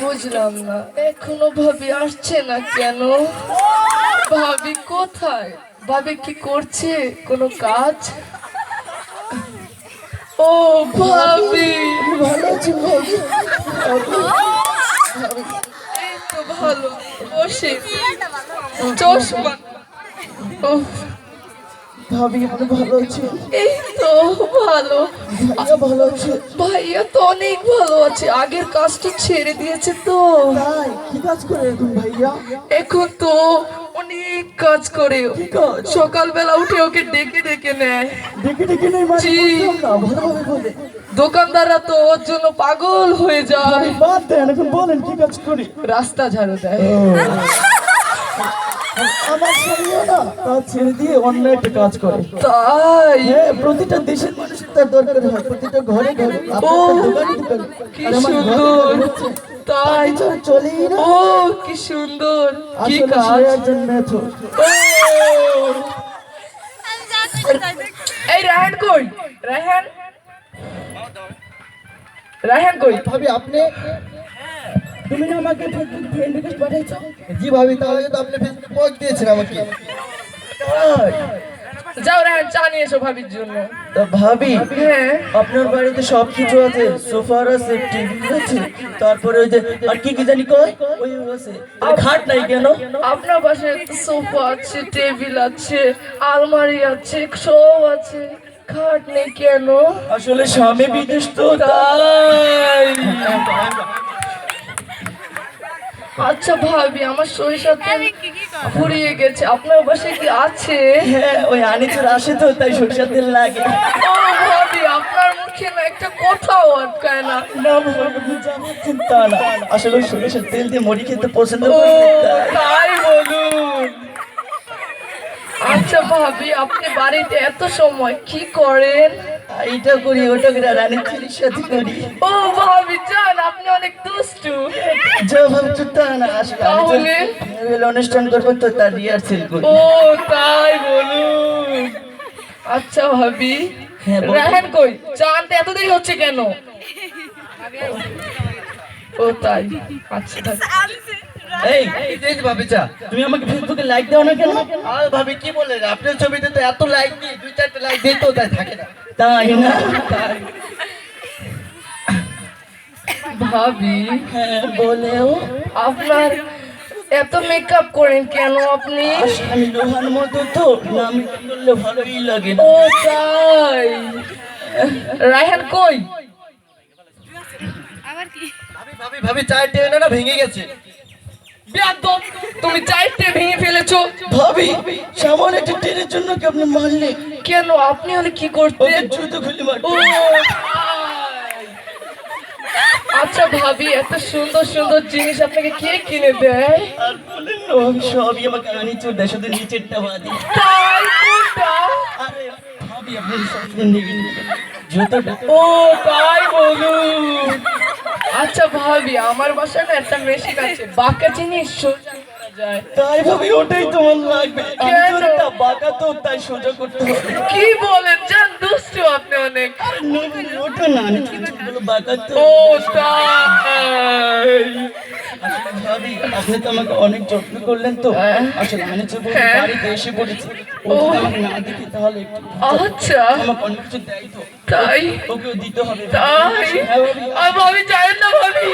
বুঝলাম না। এখনও ভাবি আসছে না কেন? ভাবি কোথায়? ভাবি কি করছে? কোনো কাজ? ও ভাবি। ভালো ভালো। বসে। চশমা। ও ভাবি আপনি ভালো আছেন এই তো ভালো। ভাইয়া ভালো আছে। ভাইয়া তো অনেক ভালো আছে। আগের কাজটা ছেড়ে দিয়েছে তো। তাই? কি কাজ করে এখন ভাইয়া? এখন তো অনেক কাজ করে। সকালবেলা উঠে ওকে ডেকে ডেকে নেয়। ডেকে ডেকে নেই মানে ভালোভাবে বলে। দোকানদাররা তো ওর জন্য পাগল হয়ে যায়। বাদ দেন এখন বলেন কি কাজ করি? রাস্তা ঝাড়ু দেয়। আমার স্বামীও না কাজ ছেড়ে দিয়ে অন্য একটা কাজ করে। তাই? হ্যাঁ প্রতিটা দেশের মানুষের তার দরকার হয় প্রতিটা ঘরে ঘরে ও, আপনার দোকানে দোকানে। কি আর আমার ঘরে সুন্দর। তাই? চল চলেই না। ও কি সুন্দর। কি কাজ? একজন মেথর ও। এই রায়হান কই? রায়হান? রায়হান কই? ভাবি আপনি তুমি না আমাকে ফ্রেন্ড রিকোয়েস্ট পাঠাইছো? জি ভাবি তাহলে তো আপনি ফেসবুক পোস্ট দিয়েছেন আমাকে। যাও রায়হান চা নিয়ে এসো ভাবির জন্য। তো ভাবি হ্যাঁ? আপনার বাড়িতে সব কিছু আছে সোফার আছে টিভি আছে তারপরে ওই যে আর কি কি জানি কয়? ওই আছে। খাট নাই কেন? আপনার পাশে সোফা আছে টেবিল আছে আলমারি আছে সব আছে। খাট নেই কেন? আসলে স্বামী বিদেশ তো তাই। আচ্ছা ভাবি আমার সরিষার তেল ফুরিয়ে গেছে। আপনার পাশে কি আছে? হ্যাঁ ওই আনিচুর আসে তো তাই সরষের তেল লাগে। ও ভাবি আপনার মুখে না একটা কথাও আটকায় না। না চিন্তা না। আসলে ওই সরষের তেল দিয়ে মুড়ি খেতে পছন্দ। তাই বলুন। আচ্ছা ভাবি আপনি বাড়িতে এত সময় কি করেন? এইটা করি ওটা করি আর আনিচুরির সাথে করি। ও ভাবি জান আপনি অনেক দুষ্টু। যা ভাবি চিন্তা না আসলে তাহলে? অনুষ্ঠান করব তো তার রিহার্সেল করি। ও তাই বলুন। আচ্ছা ভাবি। হ্যাঁ। রাহান কই? চাঁদ এত দেরি হচ্ছে কেন? ও তাই আচ্ছা। এই এই যে ভাবি চা তুমি আমাকে ফেসবুকে লাইক দাও না কেন? আর ভাবি কি বলে আপনার ছবিতে তো এত লাইক দিই দুই চারটে লাইক দিই তো তাই থাকে না। তাই না? তাই ভাবি হ্যাঁ বলেও। আপনার এত মেকআপ করেন কেন আপনি? আমি লোহার মতো তো না করলে ভালোই লাগে ও তাই। রায়হান কই? ভাবি ভাবি ভাবি চায়ের টেবিলটা ভেঙে গেছে? তুমি চাইতে ভেঙে ফেলেছো। ভাবি সামান্য একটা ট্রেনের জন্য কি আপনি মারলে? কেন? আপনি হলে কি ওকে করতেন জুতো খুলে আচ্ছা ভাবি এত সুন্দর সুন্দর জিনিস আপনাকে কে কিনে দেয়? আর বলেন না আমি সবই আমাকে আনি চোর শুধু নিচেরটা বাদি। তাই কোনটা? আরে ভাবি আপনি সবসময় নেগেটিভ জুতোটা। ও তাই বলুন। আচ্ছা ভাবি আমার বাসায় না একটা মেশিন আছে বাঁকা জিনিস সোজা করা যায়। তাই ভাবি ওটাই তোমার লাগবে? একটা বাঁকা তো তাই সোজা করতে হবে। কি বলেন জান দুষ্টু আপনি অনেক। না, না, ওটা না বাঁকা তো। ও তাই। আপনি তো আমাকে অনেক যত্ন করলেন তো। আসলে আমি হ্যাঁ। যে বাড়িতে এসে পড়েছি আচ্ছা। আমাকে অনেক কিছু দেয় তাই? ওকেও দিতে হবে। তাই? হ্যাঁ, আমি জানেন না ভাবি।